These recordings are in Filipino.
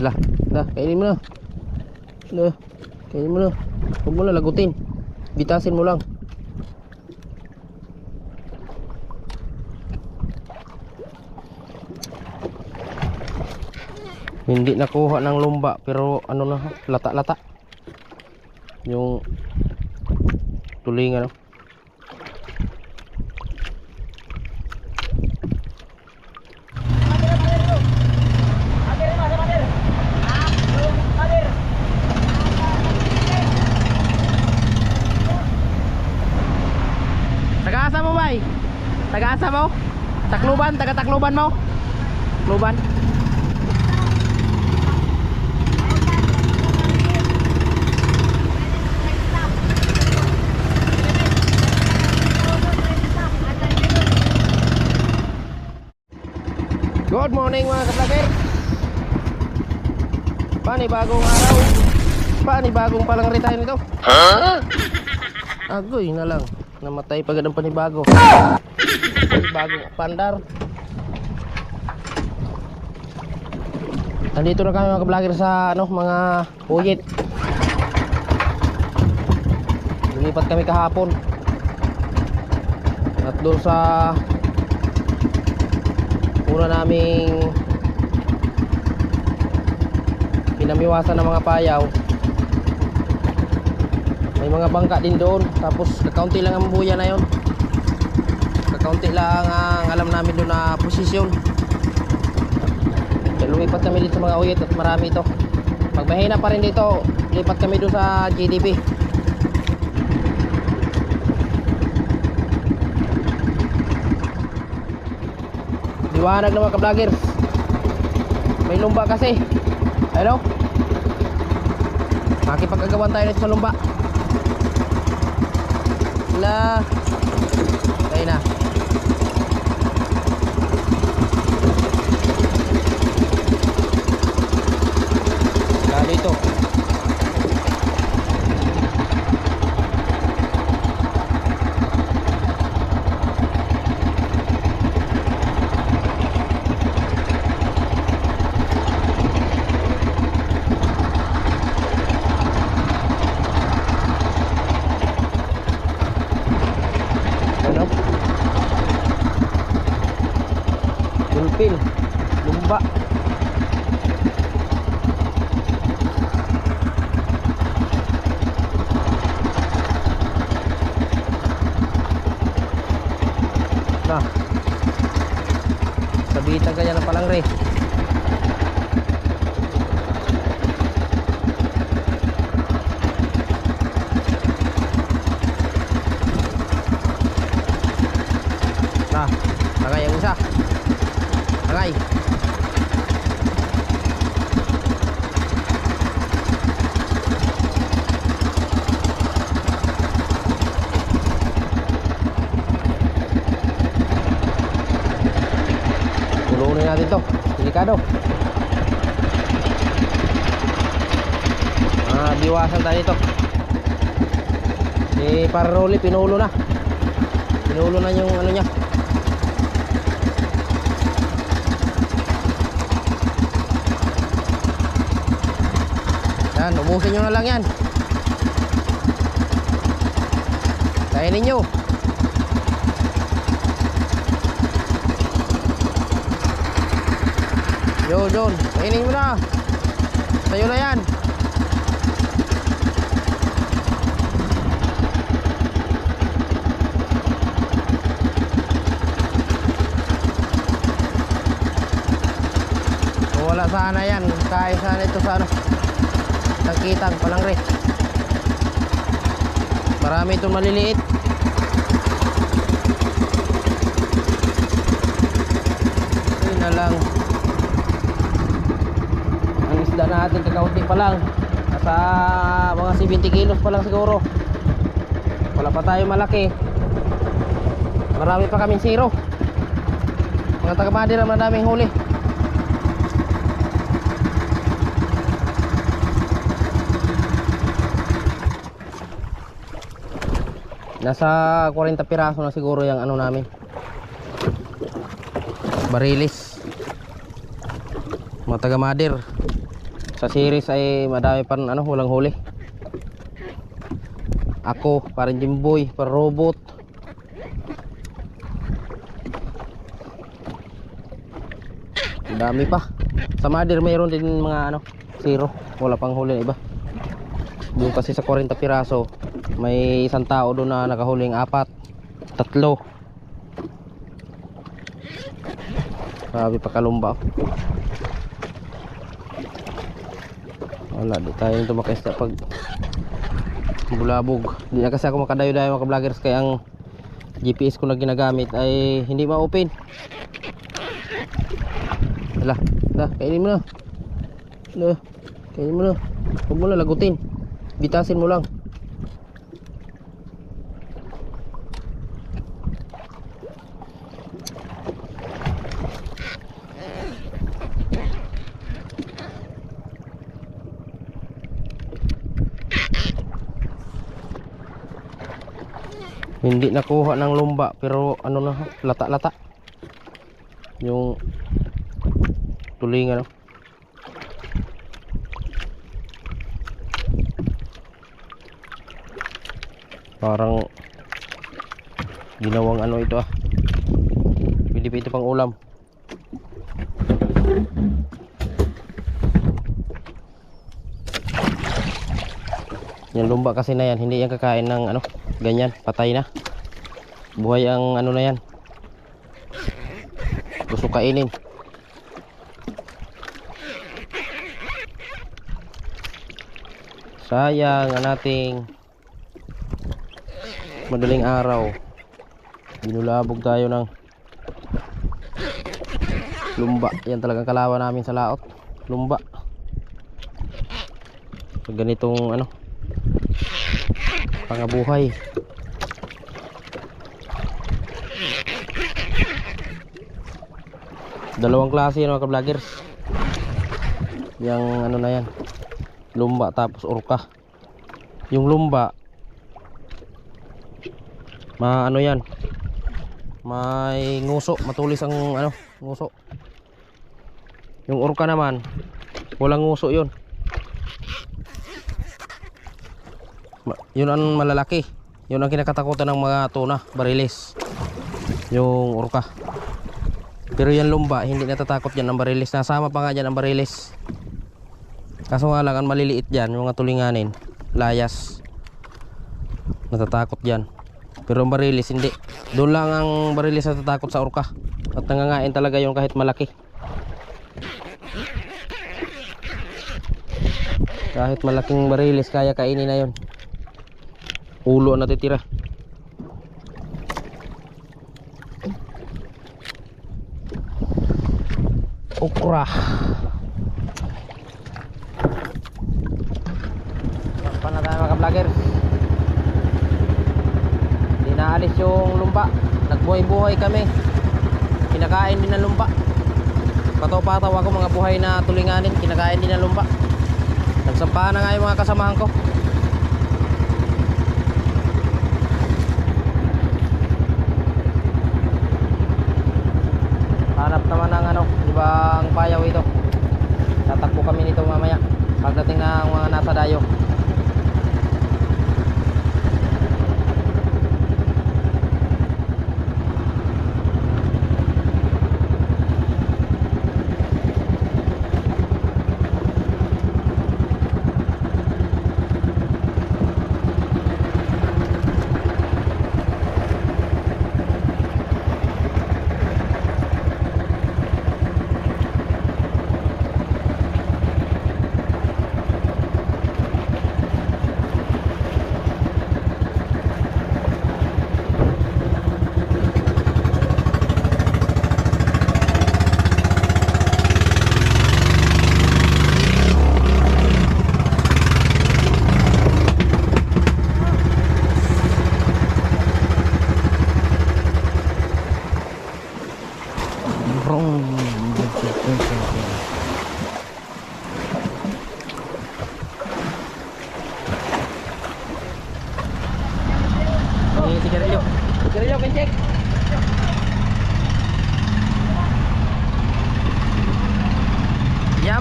Hala, hala, kainin mo na. Hala, kainin mo na. Huwag mo na lagutin. Bitasin mo lang. Hindi nakuha ng lumba pero ano na, lata-lata. Yung tulingan. no? Taga-asa mo? Takluban, taga-takluban mo? Takluban. Good morning mga kaplager Panibagong araw Panibagong palang retire nito Agoy na lang Namatay pagad ang panibago Panibagong pandar Nandito na kami mga kaplager sa ano, mga puyit Lumipat kami kahapon. At doon sa una naming pinamiwasan ng mga payaw may mga bangka din doon. Tapos kakaunti lang ang buya na yon kakaunti lang ang alam namin doon na posisyon. Lumipat kami dito mga uyit at marami ito. Pag mahina pa rin dito. Lipat kami doon sa GDP Liwanag na mga ka-vloggers. May lumba kasi. Hello Makipag-agawan tayo nito sa lumba. Wala. Ayun na Wala dito Ano? Gulpin Lumba Nah Sabitan ka niya ng palangre Nah, tangay ang isa. Tangay. Pulunin natin to. Delikado. Ah, biwasan tayo dito. Si Parroli pinulo na. Pinulo na yung ano niya. Yan, ubusin nyo na lang yan. Kainin nyo. Yo, John, kainin mo na. Sa'yo na yan. Wala sana yan, kaya sana ito sa ano. Tangkitang palangre. Marami itong maliliit. Yun na lang. Ang isda natin kakaunti pa lang. Nasa mga 70 kilos pa lang siguro. Wala pa tayo malaki. Marami pa kaming zero. Mga taga naman naming huli. Nasa 40 piraso na siguro yung ano namin. Barilis. mga taga Madir. Sa series ay madami pa ano walang huli. Ako parang Jimboy para robot. Dami pa. Sa Madir mayroon din mga ano zero. Wala pang huli na iba. Doon kasi sa 40 piraso may isang tao doon na nakahuling apat tatlo. Grabe pa kalumba oh. wala di tayo tumakista pag bulabog. Di na kasi ako makadayo-dayo mga vloggers kaya ang GPS ko na ginagamit ay hindi ma-open. Hala, hala, kainin mo na. Hala, kainin mo na. Huwag mo na lagutin. Bitasin mo lang Hindi nakuha ng lumba pero ano na lata-lata. Yung tulingan no. Parang ginawang ano ito ah. Pwede ito pang ulam. Yung lumba kasi na yan, hindi yan kakain ng ano, ganyan, patay na. Buhay ang ano na yan. Gusto kainin. Sayang ang ating madaling araw. Binulabog tayo ng lumba. Yan talagang kalawa namin sa laot. Lumba. Ganitong ano, pangabuhay dalawang klase yan mga ka-vloggers. Yung ano na yan lumba tapos orka yung lumba ma ano yan may nguso matulis ang ano nguso. Yung orka naman walang nguso yun Ma- yun ang malalaki. Yun ang kinakatakutan ng mga tuna barilis yung orka pero yan lumba hindi natatakot yan ang barilis nasama pa nga dyan ang barilis kaso nga lang ang maliliit dyan yung mga tulinganin layas. Natatakot dyan. Pero ang barilis hindi. Doon lang ang barilis natatakot sa orka at nangangain talaga yung kahit malaki. Kahit malaking barilis kaya kainin na yun ulo ang natitira. Okra. Pa na tayo mga vloggers hindi naalis yung lumba nagbuhay-buhay kami. Kinakain din ng lumba pataw-pataw ako mga buhay na tulinganin. Kinakain din ng lumba nagsampahan na nga yung mga kasamahan ko hanap naman ng ano di ba ang payaw ito tatakbo kami nito mamaya pagdating ng mga nasa dayo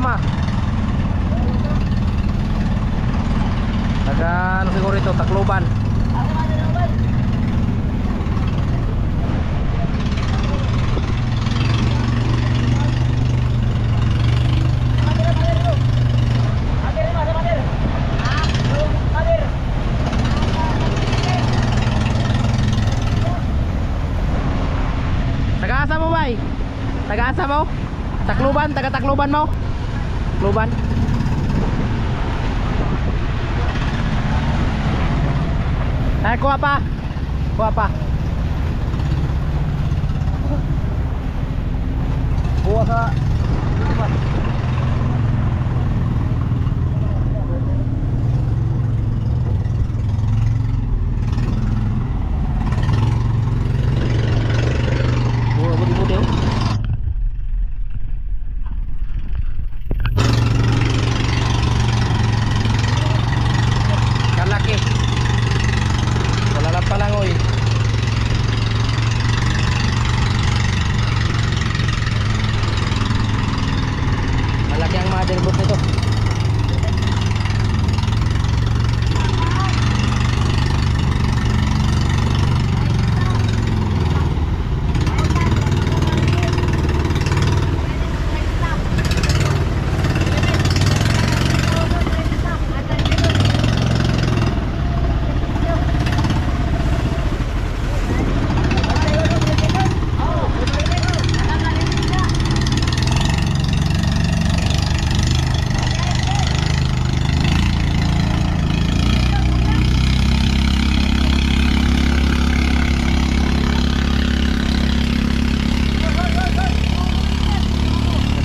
Yama. Taga ano siguro ito, Tacloban. Taga-asa mo bay? Taga-asa mo? Tacloban, taga Tacloban mo? Tacloban. Ay, kuha pa. Kuha pa. Kuha sa Kuha budi-budi oh. Kalaki. Wala pa lang oy. Malaki ang motherboard nito.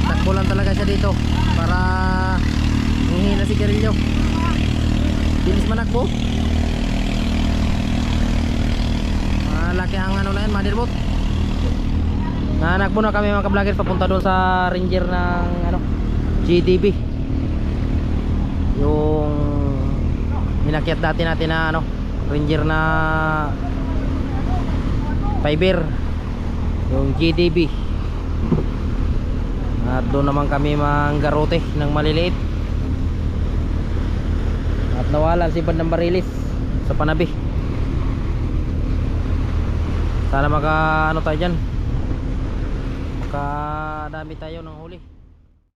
Takbo lang talaga siya dito para hihina si Carillo. Bilis manakbo. Malaki ang ano na yan, motherboard. Nanakbo na kami mga ka-vlogger papunta doon sa ranger ng ano, GDB. Yung minakyat dati natin na ano, ranger na fiber. Yung GDB. At doon naman kami manggarote ng maliliit. At nawala si Band ng Barilis sa panabi. Sana maka ano tayo dyan. Makadami tayo ng huli.